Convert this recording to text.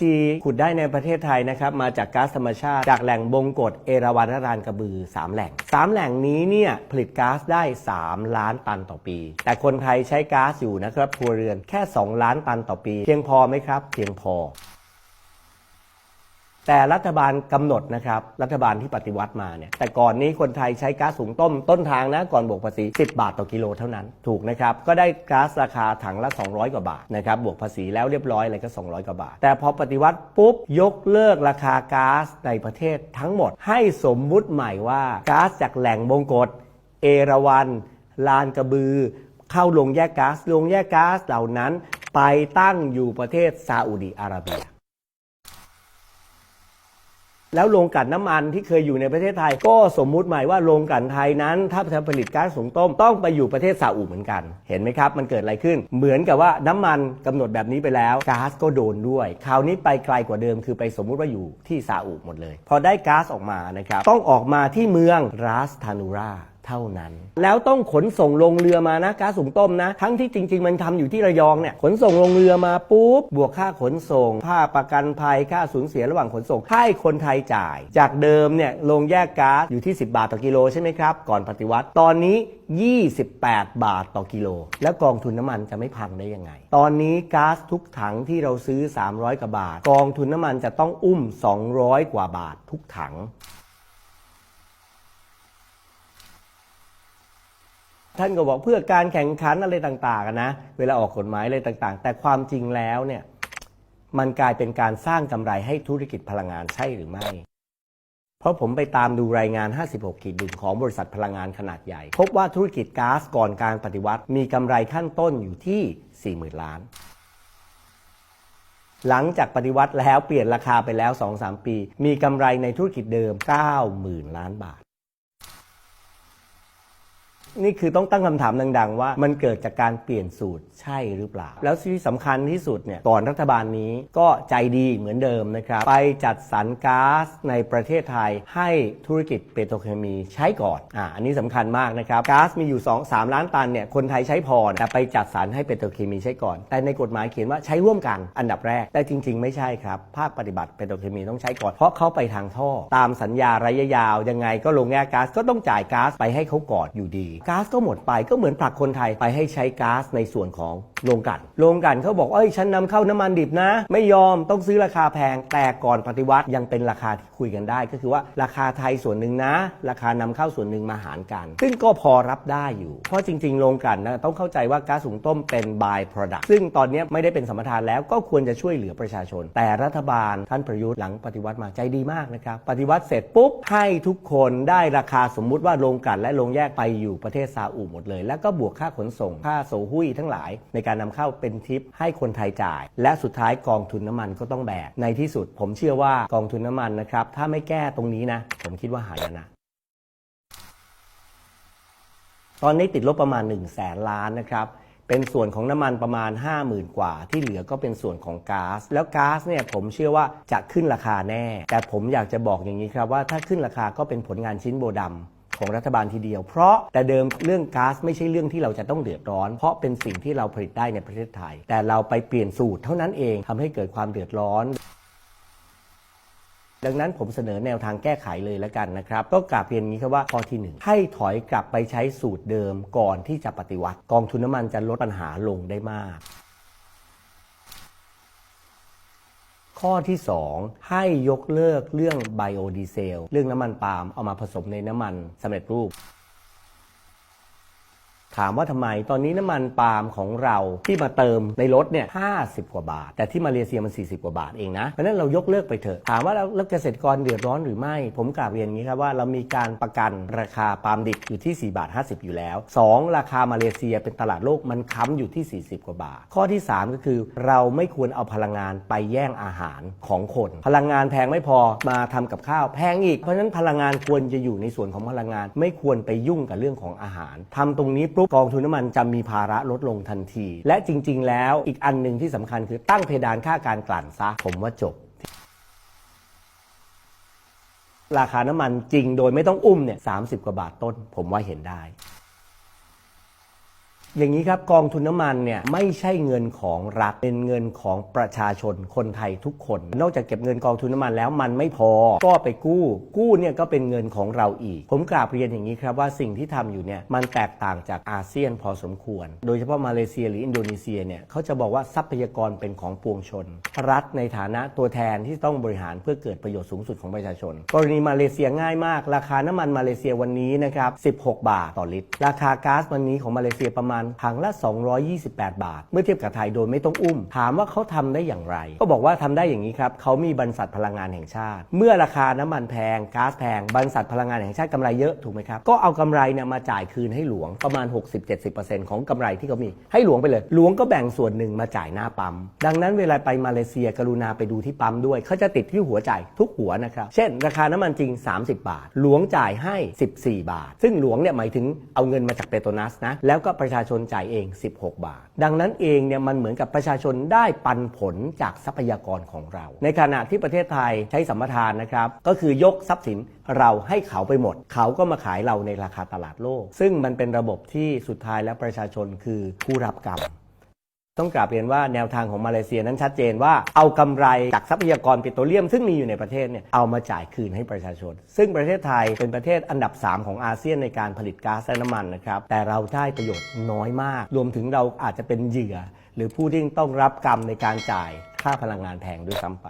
จีขุดได้ในประเทศไทยนะครับมาจากก๊าซธรรมชาติ จากแหล่งบงกฎเอราวัณรานกระบือ 3 แหล่ง 3 แหล่งนี้เนี่ยผลิตก๊าซได้ 3 ล้านตันต่อปี แต่คนไทยใช้ก๊าซอยู่นะครับครัวเรือนแค่ 2 ล้านตันต่อปี เพียงพอไหมครับ เพียงพอ แต่รัฐบาลกำหนดนะครับ รัฐบาลที่ปฏิวัติมาเนี่ย แต่ก่อนนี้คนไทยใช้ก๊าซสูงต้มต้นทางนะ ก่อนบวกภาษี 10 บาทต่อกิโลเท่านั้น ถูกนะครับ ก็ได้ก๊าซราคาถังละ 200 กว่าบาทนะครับ บวกภาษีแล้วเรียบร้อยเลยก็ 200 กว่าบาท แต่พอปฏิวัติปุ๊บ ยกเลิกราคาก๊าซในประเทศทั้งหมด ให้สมมุติใหม่ว่าก๊าซจากแหล่งบงกฎเอราวัณลานกระบือ เข้าลงแยกก๊าซลงแยกก๊าซเหล่านั้น ไปตั้งอยู่ประเทศซาอุดีอาระเบีย แล้วโรงกลั่นน้ำมันที่เคยอยู่ในประเทศไทย ก็สมมุติใหม่ว่าโรงกลั่นไทยนั้น ถ้าจะผลิตก๊าซสูงต้มต้องไปอยู่ประเทศซาอุเหมือนกัน เห็นไหมครับ มันเกิดอะไรขึ้น เหมือนกับว่าน้ำมันกำหนดแบบนี้ไปแล้วก๊าซก็โดนด้วย คราวนี้ไปไกลกว่าเดิมคือไปสมมุติว่าอยู่ที่ซาอุหมดเลย พอได้ก๊าซออกมานะครับต้องออกมาที่เมืองราสทานูรา เท่านั้น แล้วต้องขนส่งลงเรือมานะก๊าซสูงต้มนะ ทั้งที่จริง ๆ มันทำอยู่ที่ระยองเนี่ยขนส่งลงเรือมาปุ๊บบวกค่าขนส่งค่าประกันภัยค่าสูญเสียระหว่างขนส่งให้คนไทยจ่าย จากเดิมเนี่ยลงแยกก๊าซอยู่ที่ 10 บาทต่อกิโลใช่ไหมครับก่อนปฏิวัติตอนนี้ 28 บาทต่อกิโล แล้วกองทุนน้ำมันจะไม่พังได้ยังไง ตอนนี้ก๊าซทุกถังที่เราซื้อ 300กว่าบาท กองทุนน้ำมันจะต้องอุ้ม 200 กว่าบาททุกถัง ท่านก็บอกเพื่อการแข่งขันอะไรต่างๆนะเวลาออกกฎหมายอะไรต่างๆ แต่ความจริงแล้วเนี่ยมันกลายเป็นการสร้างกำไรให้ธุรกิจพลังงานใช่หรือไม่ เพราะผมไปตามดูรายงาน 56 ขีดดึงของบริษัทพลังงานขนาดใหญ่ พบว่าธุรกิจก๊าซก่อนการปฏิวัติ มีกำไรขั้นต้นอยู่ที่ 40,000 ล้าน หลังจากปฏิวัติแล้วเปลี่ยนราคาไปแล้ว 2-3 ปี มีกำไรในธุรกิจเดิม 90,000 ล้านบาท นี่คือต้องตั้งคำถามดัง ๆ ว่ามันเกิดจากการเปลี่ยนสูตรใช่หรือเปล่า แล้วที่สำคัญที่สุดเนี่ยก่อนรัฐบาลนี้ก็ใจดีเหมือนเดิมนะครับ ไปจัดสรรก๊าซในประเทศไทยให้ธุรกิจเปโตรเคมีใช้ก่อนอ่าอันนี้สำคัญมากนะครับก๊าซมีอยู่ 2 3 ล้านตันเนี่ยคนไทยใช้พอแต่ไปจัดสรรให้เปโตรเคมีใช้ก่อน แต่ในกฎหมายเขียนว่าใช้ร่วมกันอันดับแรก แต่จริง ๆ ไม่ใช่ครับภาคปฏิบัติเปโตรเคมีต้องใช้ก่อน เพราะเขาไปทางท่อ ตามสัญญาระยะยาวยังไงก็ลงแง่ก๊าซก็ต้องจ่ายก๊าซไปให้เขาก่อนอยู่ดีก๊าซก็หมดไปก็เหมือนผลักคนไทยไปให้ใช้ก๊าซในส่วนของโรงกันโรงกันเขาบอกเอ้ยฉันนำเข้าน้ำมันดิบนะ ไม่ยอมต้องซื้อราคาแพงแต่ก่อนปฏิวัติยังเป็นราคาที่คุยกันได้ ก็คือว่าราคาไทยส่วนหนึ่งนะ ราคานำเข้าส่วนหนึ่งมาหารกัน ซึ่งก็พอรับได้อยู่ เพราะจริงๆโรงกันนะต้องเข้าใจว่าก๊าซสูงต้มเป็น by product ซึ่งตอนนี้ไม่ได้เป็นสมปทานแล้วก็ควรจะช่วยเหลือประชาชน แต่รัฐบาลท่านประยุทธ์หลังปฏิวัติมาใจดีมากนะครับปฏิวัติเสร็จปุ๊บให้ทุกคนได้ราคาสมมุติว่าโรงกันและโรงแยกไปอยู่ปประเทศซาอุหมดเลย แล้วก็บวกค่าขนส่งค่าโซหุ้ยทั้งหลาย ในการนำเข้าเป็นทิปให้คนไทยจ่าย และสุดท้ายกองทุนน้ำมันก็ต้องแบกในที่สุด ผมเชื่อว่ากองทุนน้ำมันนะครับถ้าไม่แก้ตรงนี้นะ ผมคิดว่าหายนะตอนนี้ติดลบประมาณ1 0 0 0 0แสนล้านนะครับเป็นส่วนของน้ำมันประมาณ 50,000 กว่า ที่เหลือก็เป็นส่วนของก๊าซแล้วก๊าซเนี่ยผมเชื่อว่าจะขึ้นราคาแน่ แต่ผมอยากจะบอกอย่างนี้ครับว่าถ้าขึ้นราคาก็เป็นผลงานชิ้นโบดำ ของรัฐบาลทีเดียว เพราะแต่เดิมเรื่องก๊าซไม่ใช่เรื่องที่เราจะต้องเดือดร้อน เพราะเป็นสิ่งที่เราผลิตได้ในประเทศไทย แต่เราไปเปลี่ยนสูตรเท่านั้นเองทำให้เกิดความเดือดร้อนดังนั้นผมเสนอแนวทางแก้ไขเลยแล้วกันนะครับ ก็กลับเรียนงนี้ครับว่าข้อที่ 1 ให้ถอยกลับไปใช้สูตรเดิมก่อนที่จะปฏิวัติ กองทุนน้ำมันจะลดปัญหาลงได้มาก ข้อที่ 2 ให้ยกเลิกเรื่องไบโอดีเซล เรื่องน้ำมันปาล์มเอามาผสมในน้ำมันสำเร็จรูป ถามว่าทำไมตอนนี้น้ำมันปาล์มของเราที่มาเติมในรถเนี่ย50กว่าบาท แต่ที่มาเลเซียมัน 40 กว่าบาทเองนะ เพราะนั้นเรายกเลิกไปเถอะ ถามว่าแล้วเกษตรกรเดือดร้อนหรือไม่ ผมกราบเรียนอย่างนี้ครับว่าเรามีการประกันราคาปาล์มดิบอยู่ที่ 4 บาท 50 อยู่แล้ว 2 ราคามาเลเซียเป็นตลาดโลกมันค้ำอยู่ที่ 40 กว่าบาท ข้อที่ 3 ก็คือเราไม่ควรเอาพลังงานไปแย่งอาหารของคน พลังงานแพงไม่พอมาทำกับข้าวแพงอีก เพราะฉะนั้นพลังงานควรจะอยู่ในส่วนของพลังงาน ไม่ควรไปยุ่งกับเรื่องของอาหารทำตรงนี้ปุ๊บกองทุนน้ำมันจะมีภาระลดลงทันที และจริง ๆ แล้วอีกอันหนึ่งที่สำคัญคือตั้งเพดานค่าการกลั่นซะผมว่าจบราคาน้ำมันจริงโดยไม่ต้องอุ้มเนี่ยสากว่าบาทต้น ผมว่าเห็นได้ อย่างนี้ครับกองทุนน้ำมันเนี่ยไม่ใช่เงินของรัฐเป็นเงินของประชาชนคนไทยทุกคน นอกจากเก็บเงินกองทุนน้ำมันแล้วมันไม่พอ ก็ไปกู้ กู้เนี่ยก็เป็นเงินของเราอีก ผมกราบเรียนอย่างนี้ครับว่าสิ่งที่ทำอยู่เนี่ยมันแตกต่างจากอาเซียนพอสมควร โดยเฉพาะมาเลเซียหรืออินโดนีเซียเนี่ยเขาจะบอกว่าทรัพยากรเป็นของปวงชน รัฐในฐานะตัวแทนที่ต้องบริหารเพื่อเกิดประโยชน์สูงสุดของประชาชน กรณีมาเลเซียง่ายมาก ราคาน้ำมันมาเลเซียวันนี้นะครับ16 บาทต่อลิตร ราคาก๊าซวันนี้ของมาเลเซียประมาณถังละ 228 บาท เมื่อเทียบกับไทยโดยไม่ต้องอุ้ม ถามว่าเขาทำได้อย่างไร ก็บอกว่าทำได้อย่างนี้ครับเขามีบรรษัทพลังงานแห่งชาติ เมื่อราคาน้ำมันแพงก๊าซแพงบรรษัทพลังงานแห่งชาติกำไรเยอะถูกไหมครับก็เอากำไรเนี่ยมาจ่ายคืนให้หลวงประมาณ 60-70%ของกำไรที่เขามีให้หลวงไปเลย หลวงก็แบ่งส่วนหนึ่งมาจ่ายหน้าปั๊มดังนั้นเวลาไปมาเลเซียกรุณาไปดูที่ปั๊มด้วยเขาจะติดที่หัวจ่ายทุกหัวนะครับเช่น ราคาน้ำมันจริง 30 บาท หลวงจ่ายให้ 14 บาท ซึ่งหลวงเนี่ยหมายถึงเอาเงินมาจากเปโตรนัสนะแล้วก็ประชาชนจ่ายเอง 16 บาท ดังนั้นเองเนี่ยมันเหมือนกับประชาชนได้ปันผลจากทรัพยากรของเรา ในขณะที่ประเทศไทยใช้สัมปทานนะครับ ก็คือยกทรัพย์สินเราให้เขาไปหมด เขาก็มาขายเราในราคาตลาดโลก ซึ่งมันเป็นระบบที่สุดท้ายแล้วประชาชนคือผู้รับกรรม ต้องกราบเรียนว่าแนวทางของมาเลเซียนั้นชัดเจนว่าเอากำไรจากทรัพยากรปิโตรเลียมซึ่งมีอยู่ในประเทศเนี่ยเอามาจ่ายคืนให้ประชาชน ซึ่งประเทศไทยเป็นประเทศอันดับ 3 ของอาเซียนในการผลิตก๊าซและน้ำมันนะครับแต่เราได้ประโยชน์น้อยมาก รวมถึงเราอาจจะเป็นเหยื่อ หรือผู้ที่ต้องรับกรรมในการจ่ายค่าพลังงานแพงด้วยซ้ำไป